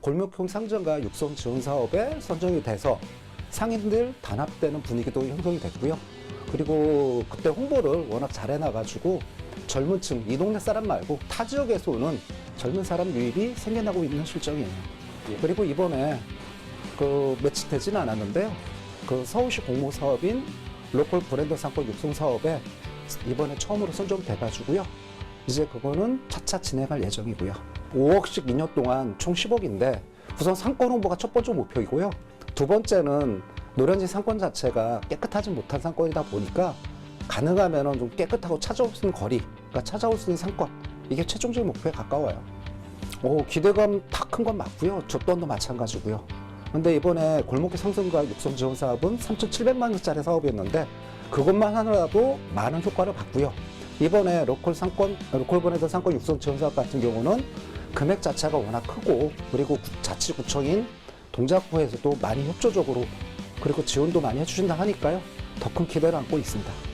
골목형 상점과 육성 지원 사업에 선정이 돼서 상인들 단합되는 분위기도 형성이 됐고요. 그리고 그때 홍보를 워낙 잘 해놔가지고 젊은 층, 이 동네 사람 말고 타 지역에서 오는 젊은 사람 유입이 생겨나고 있는 실정이에요. 그리고 이번에 그 며칠 되진 않았는데요. 그 서울시 공모 사업인 로컬 브랜드 상권 육성 사업에 이번에 처음으로 선정돼가지고요. 이제 그거는 차차 진행할 예정이고요. 5억씩 2년 동안 총 10억인데 우선 상권 홍보가 첫 번째 목표이고요. 두 번째는 노량진 상권 자체가 깨끗하지 못한 상권이다 보니까 가능하면 좀 깨끗하고 찾아올 수 있는 거리, 그러니까 찾아올 수 있는 상권 이게 최종적인 목표에 가까워요. 오, 기대감 다 큰 건 맞고요. 저 또한도 마찬가지고요. 근데 이번에 골목길 상승과 육성 지원 사업은 3,700만 원짜리 사업이었는데 그것만 하느라도 많은 효과를 봤고요. 이번에 로컬 상권, 로컬 브랜드 상권 육성 지원 사업 같은 경우는 금액 자체가 워낙 크고 그리고 구- 자치구청인 동작구에서도 많이 협조적으로 그리고 지원도 많이 해주신다 하니까요. 더 큰 기대를 안고 있습니다.